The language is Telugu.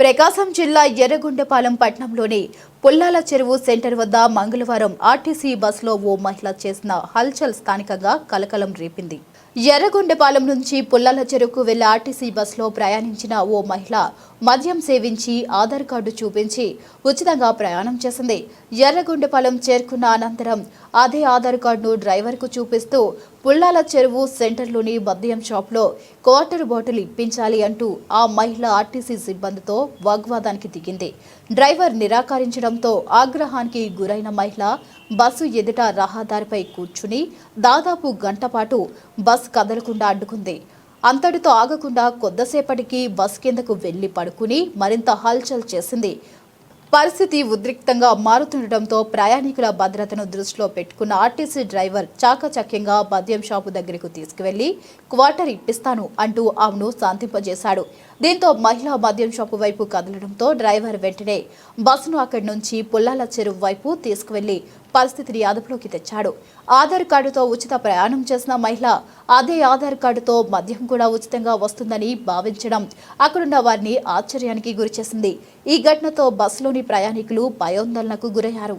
ప్రకాశం జిల్లా ఎర్రగొండపాలెం పట్టణంలోని పుల్లాల చెరువు సెంటర్ వద్ద మంగళవారం ఆర్టీసీ బస్సులో ఓ మహిళ చేసిన హల్చల్ స్థానికంగా కలకలం రేపింది. ఎర్రగొండపాలెం నుంచి పుల్లాల చెరువుకు వెళ్ళే ఆర్టీసీ బస్సులో ప్రయాణించిన ఓ మహిళ మద్యం సేవించి ఆధార్ కార్డు చూపించి ఉచితంగా ప్రయాణం చేసింది. ఎర్రగొండపాలెం చేరుకున్న అనంతరం అదే ఆధార్ కార్డును డ్రైవర్కు చూపిస్తూ పుల్లాల చెరువు సెంటర్లోని మద్యం షాప్లో క్వార్టర్ బాటిల్ ఇప్పించాలి అంటూ ఆ మహిళ ఆర్టీసీ సిబ్బందితో వాగ్వాదానికి దిగింది. డ్రైవర్ నిరాకరించడంతో ఆగ్రహానికి గురైన మహిళ బస్సు ఎదుట రహదారిపై కూర్చుని దాదాపు గంటపాటు బస్సు బస్ కదలకుండా అడ్డుకుంది. అంతటితో ఆగకుండా కొద్దిసేపటికి బస్ కిందకు వెళ్ళి పడుకుని మరింత హల్చల్ చేసింది. పరిస్థితి ఉద్రిక్తంగా మారుతుండటంతో ప్రయాణికుల భద్రతను దృష్టిలో పెట్టుకున్న ఆర్టీసీ డ్రైవర్ చాకచక్యంగా మద్యం షాపు దగ్గరకు తీసుకువెళ్ళి క్వార్టర్ ఇప్పిస్తాను అంటూ ఆమెను శాంతింపజేశాడు. దీంతో మహిళ మద్యం షాపు వైపు కదలడంతో డ్రైవర్ వెంటనే బస్సును అక్కడి నుంచి పుల్లాల చెరువు వైపు తీసుకువెళ్ళి పరిస్థితిని అదుపులోకి తెచ్చాడు. ఆధార్ కార్డుతో ఉచిత ప్రయాణం చేసిన మహిళ అదే ఆధార్ కార్డుతో మద్యం కూడా ఉచితంగా వస్తుందని భావించడం అక్కడున్న వారిని ఆశ్చర్యానికి గురిచేసింది. ఈ ఘటనతో బస్సులోని ప్రయాణికులు భయోందోళనకు గురయ్యారు.